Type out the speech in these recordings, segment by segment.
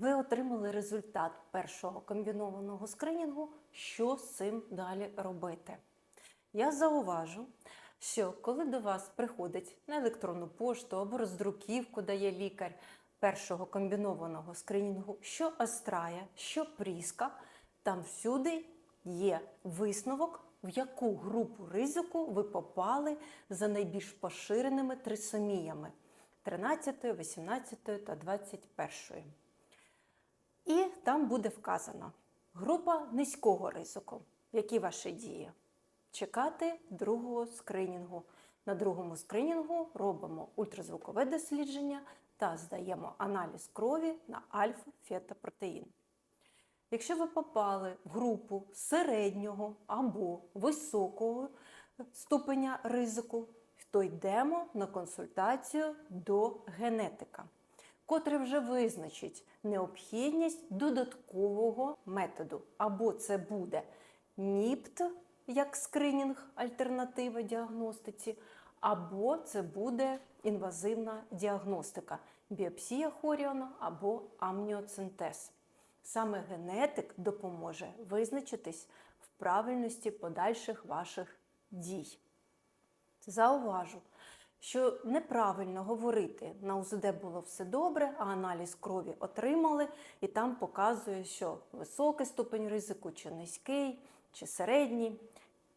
Ви отримали результат першого комбінованого скринінгу. Що з цим далі робити? Я зауважу, що коли до вас приходить на електронну пошту або роздруківку дає лікар першого комбінованого скринінгу, що Астрая, що Пріска, там всюди є висновок, в яку групу ризику ви попали за найбільш поширеними трисоміями 13, 18 та 21. І там буде вказано група низького ризику. Які ваші дії? Чекати другого скринінгу. На другому скринінгу робимо ультразвукове дослідження та здаємо аналіз крові на альфа-фетопротеїн. Якщо ви попали в групу середнього або високого ступеня ризику, то йдемо на консультацію до генетика, котрий вже визначить необхідність додаткового методу. Або це буде НІПТ як скринінг, альтернатива діагностиці, або це буде інвазивна діагностика, біопсія хоріона або амніоцентез. Саме генетик допоможе визначитись в правильності подальших ваших дій. Зауважу, що неправильно говорити на УЗД було все добре, а аналіз крові отримали, і там показує, що високий ступень ризику, чи низький, чи середній.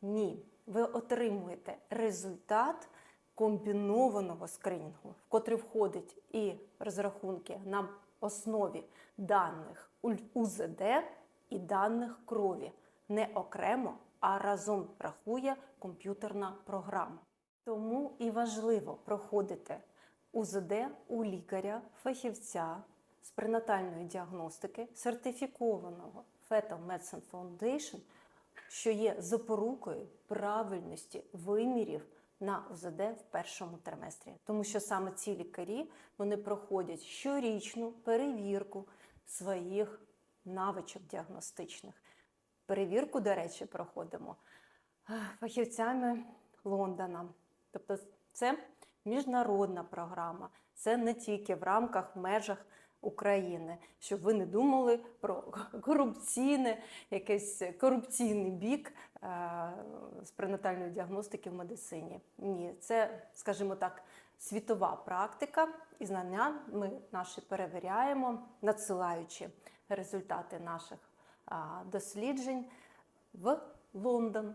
Ні, ви отримуєте результат комбінованого скринінгу, в котрий входить і розрахунки на основі даних УЗД і даних крові. Не окремо, а разом рахує комп'ютерна програма. Тому і важливо проходити УЗД у лікаря, фахівця з пренатальної діагностики, сертифікованого Fetal Medicine Foundation, що є запорукою правильності вимірів на УЗД в першому триместрі. Тому що саме ці лікарі вони проходять щорічну перевірку своїх навичок діагностичних. Перевірку, до речі, проходимо фахівцями Лондона. Тобто це міжнародна програма, це не тільки в рамках межах України, щоб ви не думали про корупційне, якийсь корупційний бік е, з пренатальної діагностики в медицині. Ні, це, скажімо так, світова практика і знання ми наші перевіряємо, надсилаючи результати наших досліджень в Лондон.